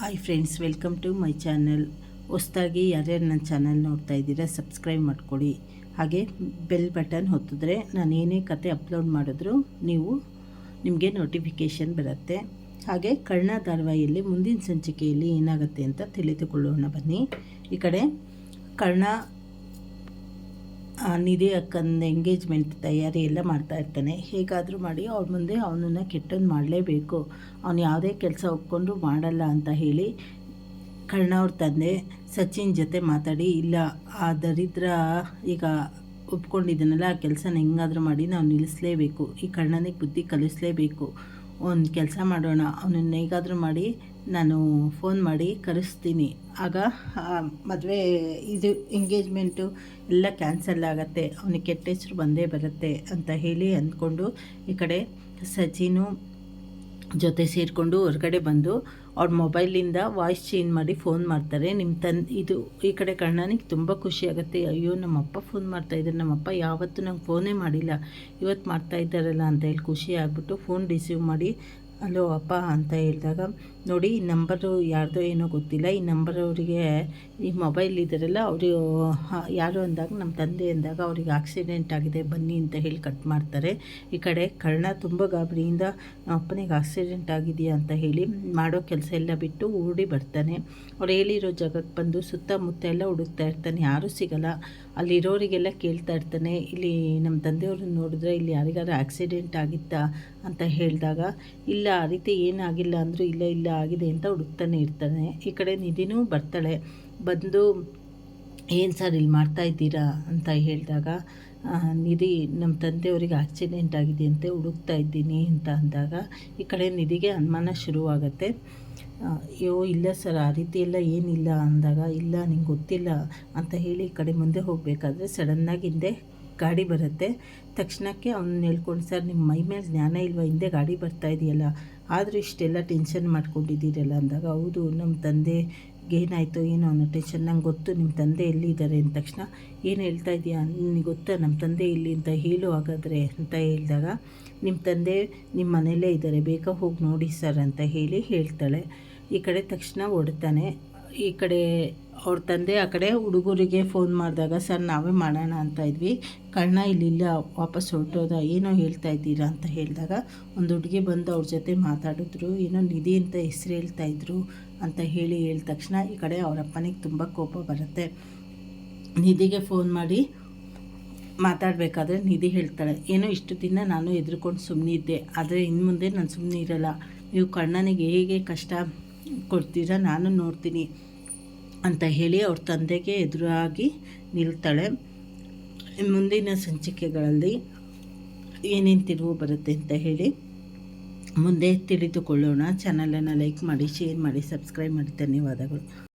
Hi friends welcome to my channel ಹೊಸ್ದಾಗಿ ಯಾರ್ಯಾರು ನನ್ನ ಚಾನಲ್ ನೋಡ್ತಾ ಇದ್ದೀರಾ ಸಬ್ಸ್ಕ್ರೈಬ್ ಮಾಡ್ಕೊಳ್ಳಿ ಹಾಗೆ ಬೆಲ್ ಬಟನ್ ಹೊತ್ತಿದ್ರೆ ನಾನು ಏನೇ ಕತೆ ಅಪ್ಲೋಡ್ ಮಾಡಿದ್ರು ನೀವು ನಿಮಗೆ ನೋಟಿಫಿಕೇಷನ್ ಬರುತ್ತೆ. ಹಾಗೆ ಕರ್ಣ ಧಾರವಾಹಿಯಲ್ಲಿ ಮುಂದಿನ ಸಂಚಿಕೆಯಲ್ಲಿ ಏನಾಗುತ್ತೆ ಅಂತ ತಿಳಿದುಕೊಳ್ಳೋಣ ಬನ್ನಿ. ಈ ಕಡೆ ಕರ್ಣ ನಿಧಿ ಅಕ್ಕನ ಎಂಗೇಜ್ಮೆಂಟ್ ತಯಾರಿ ಎಲ್ಲ ಮಾಡ್ತಾ ಇರ್ತಾನೆ. ಹೇಗಾದರೂ ಮಾಡಿ ಅವ್ರ ಮುಂದೆ ಅವನನ್ನು ಕೆಟ್ಟದ್ದು ಮಾಡಲೇಬೇಕು. ಅವನು ಯಾವುದೇ ಕೆಲಸ ಒಪ್ಕೊಂಡು ಮಾಡಲ್ಲ ಅಂತ ಹೇಳಿ ಕರ್ಣ ಅವ್ರ ತಂದೆ ಸಚಿನ್ ಜೊತೆ ಮಾತಾಡಿ, ಇಲ್ಲ, ಆ ದರಿದ್ರ ಈಗ ಒಪ್ಕೊಂಡಿದ್ದಾನಲ್ಲ ಆ ಕೆಲಸನ ಹೆಂಗಾದರೂ ಮಾಡಿ ನಾವು ನಿಲ್ಲಿಸಲೇಬೇಕು ಈ ಕರ್ಣನಿಗೆ ಬುದ್ಧಿ ಕಲಿಸಲೇಬೇಕು. ಒಂದು ಕೆಲಸ ಮಾಡೋಣ, ಅವನನ್ನು ಹೇಗಾದರೂ ಮಾಡಿ ನಾನು ಫೋನ್ ಮಾಡಿ ಕರೆಸ್ತೀನಿ. ಆಗ ಮದುವೆ ಇದು ಎಂಗೇಜ್ಮೆಂಟು ಎಲ್ಲ ಕ್ಯಾನ್ಸಲ್ ಆಗುತ್ತೆ, ಅವನಿಗೆ ಕೆಟ್ಟ ಹೆಸರು ಬಂದೇ ಬರುತ್ತೆ ಅಂತ ಹೇಳಿ ಅಂದ್ಕೊಂಡು ಈ ಕಡೆ ಸಚಿನು ಜೊತೆ ಸೇರಿಕೊಂಡು ಹೊರಗಡೆ ಬಂದು ಅವ್ರ ಮೊಬೈಲಿಂದ ವಾಯ್ಸ್ ಚೇಂಜ್ ಮಾಡಿ ಫೋನ್ ಮಾಡ್ತಾರೆ. ನಿಮ್ಮ ತನ್ ಇದು ಈ ಕಡೆ ಕಣ್ಣನಿಗೆ ತುಂಬ ಖುಷಿ ಆಗುತ್ತೆ. ಅಯ್ಯೋ, ನಮ್ಮಪ್ಪ ಫೋನ್ ಮಾಡ್ತಾ ಇದ್ದಾರೆ. ನಮ್ಮಪ್ಪ ಯಾವತ್ತೂ ನಂಗೆ ಫೋನೇ ಮಾಡಿಲ್ಲ. ಇವತ್ತು ಮಾಡ್ತಾ ಇದ್ದಾರಲ್ಲ ಅಂತ ಹೇಳಿ ಖುಷಿ ಆಗಿಬಿಟ್ಟು ಫೋನ್ ರಿಸೀವ್ ಮಾಡಿ ಹಲೋ, ಅಪ್ಪ ಅಂತ ಹೇಳಿದಾಗ, ನೋಡಿ, ಈ ನಂಬರು ಯಾರ್ದೋ ಏನೋ ಗೊತ್ತಿಲ್ಲ. ಈ ನಂಬರ್ ಅವರಿಗೆ ಈ ಮೊಬೈಲ್ ಇದ್ದಾರಲ್ಲ ಅವರು ಯಾರು ಅಂದಾಗ, ನಮ್ಮ ತಂದೆ ಅಂದಾಗ, ಅವ್ರಿಗೆ ಆಕ್ಸಿಡೆಂಟ್ ಆಗಿದೆ, ಬನ್ನಿ ಅಂತ ಹೇಳಿ ಕಟ್ ಮಾಡ್ತಾರೆ. ಈ ಕಡೆ ಕರ್ಣ ತುಂಬ ಗಾಬರಿಯಿಂದ, ಅಪ್ಪನಿಗೆ ಆಕ್ಸಿಡೆಂಟ್ ಆಗಿದೆಯಾ ಅಂತ ಹೇಳಿ ಮಾಡೋ ಕೆಲಸ ಎಲ್ಲ ಬಿಟ್ಟು ಓಡಿ ಬರ್ತಾನೆ. ಅವ್ರು ಹೇಳಿರೋ ಜಾಗಕ್ಕೆ ಬಂದು ಸುತ್ತಮುತ್ತ ಎಲ್ಲ ಹುಡುಕ್ತಾ ಇರ್ತಾನೆ, ಯಾರೂ ಸಿಗಲ್ಲ. ಅಲ್ಲಿರೋರಿಗೆಲ್ಲ ಕೇಳ್ತಾ ಇರ್ತಾನೆ. ಇಲ್ಲಿ ನಮ್ಮ ತಂದೆಯವ್ರನ್ನ ನೋಡಿದ್ರೆ ಇಲ್ಲಿ ಯಾರಿಗಾರು ಆಕ್ಸಿಡೆಂಟ್ ಆಗಿತ್ತಾ ಅಂತ ಹೇಳಿದಾಗ, ಇಲ್ಲ ಆ ರೀತಿ ಏನಾಗಿಲ್ಲ ಅಂದರೂ ಇಲ್ಲ ಇಲ್ಲ ಆಗಿದೆ ಅಂತ ಹುಡುಕ್ತಾನೆ ಇರ್ತಾನೆ. ಈ ಕಡೆ ನಿಧಿನೂ ಬರ್ತಾಳೆ. ಬಂದು, ಏನು ಸರ್ ಇಲ್ಲಿ ಮಾಡ್ತಾ ಇದ್ದೀರಾ? ಅಂತ ಹೇಳಿದಾಗ ನಿಧಿ ನಮ್ಮ ತಂದೆಯವರಿಗೆ ಆಕ್ಸಿಡೆಂಟ್ ಆಗಿದೆ ಅಂತ ಹುಡುಕ್ತಾ ಇದ್ದೀನಿ ಅಂತ ಅಂದಾಗ, ಈ ಕಡೆ ನಿಧಿಗೆ ಅನುಮಾನ ಶುರುವಾಗತ್ತೆ. ಅಯ್ಯೋ, ಇಲ್ಲ ಸರ್, ಆ ರೀತಿ ಎಲ್ಲ ಏನಿಲ್ಲ ಅಂದಾಗ, ಇಲ್ಲ, ನಿಂಗೆ ಗೊತ್ತಿಲ್ಲ ಅಂತ ಹೇಳಿ ಈ ಕಡೆ ಮುಂದೆ ಹೋಗಬೇಕಾದ್ರೆ ಸಡನ್ನಾಗಿ ಹಿಂದೆ ಗಾಡಿ ಬರುತ್ತೆ. ತಕ್ಷಣಕ್ಕೆ ಅವ್ನು ಹೇಳ್ಕೊಂಡು, ಸರ್ ನಿಮ್ಮ ಮೈ ಮೇಲೆ ಜ್ಞಾನ ಇಲ್ವಾ? ಹಿಂದೆ ಗಾಡಿ ಬರ್ತಾ ಇದೆಯಲ್ಲ. ಆದರೂ ಇಷ್ಟೆಲ್ಲ ಟೆನ್ಷನ್ ಮಾಡ್ಕೊಂಡಿದ್ದೀರಲ್ಲ ಅಂದಾಗ, ಹೌದು ನಮ್ಮ ತಂದೆಗೆ ಏನಾಯಿತು ಏನೋ ಅನ್ನೋ ಟೆನ್ಷನ್. ನಂಗೆ ಗೊತ್ತು ನಿಮ್ಮ ತಂದೆ ಎಲ್ಲಿದ್ದಾರೆ? ಅಂದ ತಕ್ಷಣ, ಏನು ಹೇಳ್ತಾ ಇದೆಯಾ? ನಿನಗೆ ಗೊತ್ತಾ? ನಮ್ಮ ತಂದೆ ಇಲ್ಲಿ ಅಂತ ಹೇಳು ಹಾಗಾದರೆ ಅಂತ ಹೇಳಿದಾಗ ನಿಮ್ಮ ತಂದೆ ನಿಮ್ಮ ಮನೆಯಲ್ಲೇ ಇದ್ದಾರೆ. ಬೇಗ ಹೋಗಿ ನೋಡಿ ಸರ್ ಅಂತ ಹೇಳಿ ಹೇಳ್ತಾಳೆ. ಈ ಕಡೆ ತಕ್ಷಣ ಹೊಡ್ತಾನೆ ಈ ಕಡೆ ಅವ್ರ ತಂದೆ ಆ ಕಡೆ ಹುಡುಗರಿಗೆ ಫೋನ್ ಮಾಡಿದಾಗ, ಸರ್, ನಾವೇ ಮಾಡೋಣ ಅಂತ ಇದ್ವಿ. ಕಣ್ಣ ಇಲ್ಲಿಲ್ಲ, ವಾಪಸ್ ಹೊರಟೋದ. ಏನೋ ಹೇಳ್ತಾ ಇದ್ದೀರಾ? ಅಂತ ಹೇಳಿದಾಗ, ಒಂದು ಹುಡುಗಿ ಬಂದು ಅವ್ರ ಜೊತೆ ಮಾತಾಡಿದ್ರು. ಏನೋ ನಿಧಿ ಅಂತ ಹೆಸ್ರು ಹೇಳ್ತಾ ಇದ್ರು ಅಂತ ಹೇಳಿ ಹೇಳಿದ ತಕ್ಷಣ ಈ ಕಡೆ ಅವ್ರ ಅಪ್ಪನಿಗೆ ತುಂಬ ಕೋಪ ಬರುತ್ತೆ. ನಿಧಿಗೆ ಫೋನ್ ಮಾಡಿ ಮಾತಾಡಬೇಕಾದ್ರೆ ನಿಧಿ ಹೇಳ್ತಾಳೆ. ಏನೋ ಇಷ್ಟು ದಿನ ನಾನು ಎದುರ್ಕೊಂಡು ಸುಮ್ಮನಿದ್ದೆ ಆದರೆ ಇನ್ನು ಮುಂದೆ ನಾನು ಸುಮ್ಮನೆ ಇರಲ್ಲ ನೀವು ಕಣ್ಣನಿಗೆ ಹೇಗೆ ಕಷ್ಟ ಕೊಡ್ತೀರಾ? ನಾನು ನೋಡ್ತೀನಿ ಅಂತ ಹೇಳಿ ಅವ್ರ ತಂದೆಗೆ ಎದುರಾಗಿ ನಿಲ್ತಾಳೆ. ಮುಂದಿನ ಸಂಚಿಕೆಗಳಲ್ಲಿ ಏನೇನು ತಿರುವು ಬರುತ್ತೆ ಅಂತ ಹೇಳಿ ಮುಂದೆ ತಿಳಿದುಕೊಳ್ಳೋಣ. ಚಾನಲನ್ನು ಲೈಕ್ ಮಾಡಿ ಶೇರ್ ಮಾಡಿ ಸಬ್ಸ್ಕ್ರೈಬ್ ಮಾಡಿ. ಧನ್ಯವಾದಗಳು.